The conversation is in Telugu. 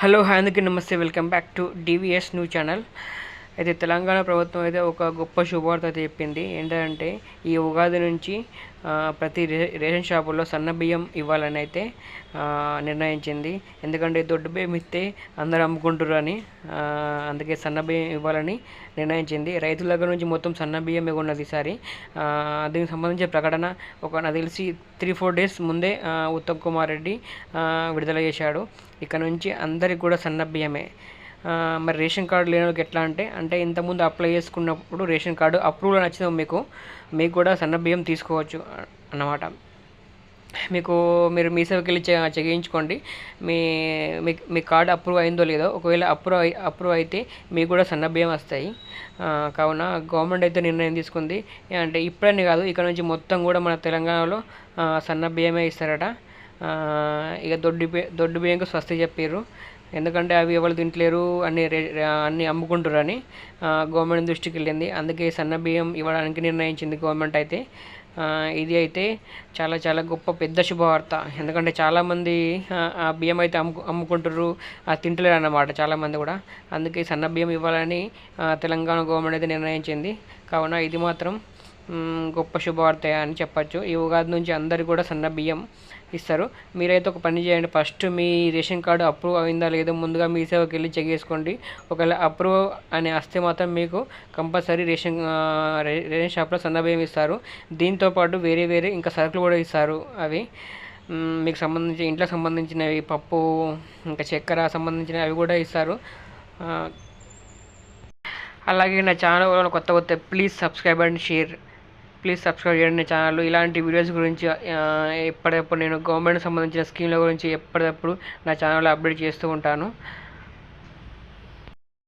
హలో హాయ్ అందరికీ నమస్తే. Welcome back to DVS new channel. అయితే తెలంగాణ ప్రభుత్వం అయితే ఒక గొప్ప శుభవార్త అయితే చెప్పింది. ఏంటంటే ఈ ఉగాది నుంచి ప్రతి రే రేషన్ షాపుల్లో సన్న బియ్యం ఇవ్వాలని అయితే నిర్ణయించింది. ఎందుకంటే దొడ్డు బియ్యం ఇస్తే అందరు అమ్ముకుంటారు అని అందుకే సన్న బియ్యం ఇవ్వాలని నిర్ణయించింది. రైతుల దగ్గర నుంచి మొత్తం సన్న బియ్యం ఉన్నది ఈసారి దీనికి సంబంధించిన ప్రకటన ఒక నాకు తెలిసి త్రీ ఫోర్ డేస్ ముందే ఉత్తమ్ కుమార్ రెడ్డి విడుదల చేశాడు. ఇక్కడ నుంచి అందరికి కూడా సన్న బియ్యమే. మరి రేషన్ కార్డు లేని వాళ్ళకి ఎట్లా అంటే అంటే ఇంతకుముందు అప్లై చేసుకున్నప్పుడు రేషన్ కార్డు అప్రూవల్ నచ్చింది మీకు మీకు కూడా సన్న బియ్యం తీసుకోవచ్చు అన్నమాట. మీకు మీరు మీ సేవకి వెళ్ళి చేయించుకోండి. మీ మీ మీ కార్డు అప్రూవ్ అయిందో లేదో ఒకవేళ అప్రూవ్ అప్రూవ్ అయితే మీకు కూడా సన్న బియ్యం వస్తాయి. కావున గవర్నమెంట్ అయితే నిర్ణయం తీసుకుంది. అంటే ఇప్పుడని కాదు ఇక్కడ నుంచి మొత్తం కూడా మన తెలంగాణలో సన్న బియ్యమే ఇస్తారట. ఇక దొడ్డు బియ్య దొడ్డు బియ్యంకు స్వస్తి చెప్పారు ఎందుకంటే అవి ఎవరు తింటలేరు అన్ని రే- అన్ని అమ్ముకుంటారని గవర్నమెంట్ దృష్టికి వెళ్ళింది. అందుకే సన్న బియ్యం ఇవ్వడానికి నిర్ణయించింది గవర్నమెంట్ అయితే. ఇది అయితే చాలా చాలా గొప్ప పెద్ద శుభవార్త. ఎందుకంటే చాలామంది ఆ, బియ్యం అయితే అమ్ము అమ్ముకుంటారు అది తింటలేరు అన్నమాట చాలామంది కూడా. అందుకే సన్న బియ్యం ఇవ్వాలని తెలంగాణ గవర్నమెంట్ అయితే నిర్ణయించింది. కావున ఇది మాత్రం గొప్ప శుభవార్త అని చెప్పచ్చు. ఈ ఉగాది నుంచి అందరు కూడా సన్న బియ్యం ఇస్తారు. మీరైతే ఒక పని చేయండి. ఫస్ట్ మీ రేషన్ కార్డు అప్రూవ్ అయిందా లేదో ముందుగా మీ సేవకి వెళ్ళి చెక్ చేసుకోండి. ఒకవేళ అప్రూవ్ అని వస్తే మాత్రం మీకు కంపల్సరీ రేషన్ రే- రేషన్ షాప్లో సందర్భం ఇస్తారు. దీంతో పాటు వేరే వేరే ఇంకా సరుకులు కూడా ఇస్తారు అవి. మీకు సంబంధించి ఇంట్లో సంబంధించినవి పప్పు ఇంకా చక్కెర సంబంధించినవి అవి కూడా ఇస్తారు. అలాగే నా ఛానల్ కొత్త కొత్త please subscribe and share. Please subscribe చేయండి ఛానల్. ఇలాంటి వీడియోస్ గురించి ఎప్పటికప్పుడు నేను గవర్నమెంట్ సంబంధించిన స్కీమ్ల గురించి ఎప్పటికప్పుడు నా ఛానల్లో అప్డేట్ చేస్తూ ఉంటాను.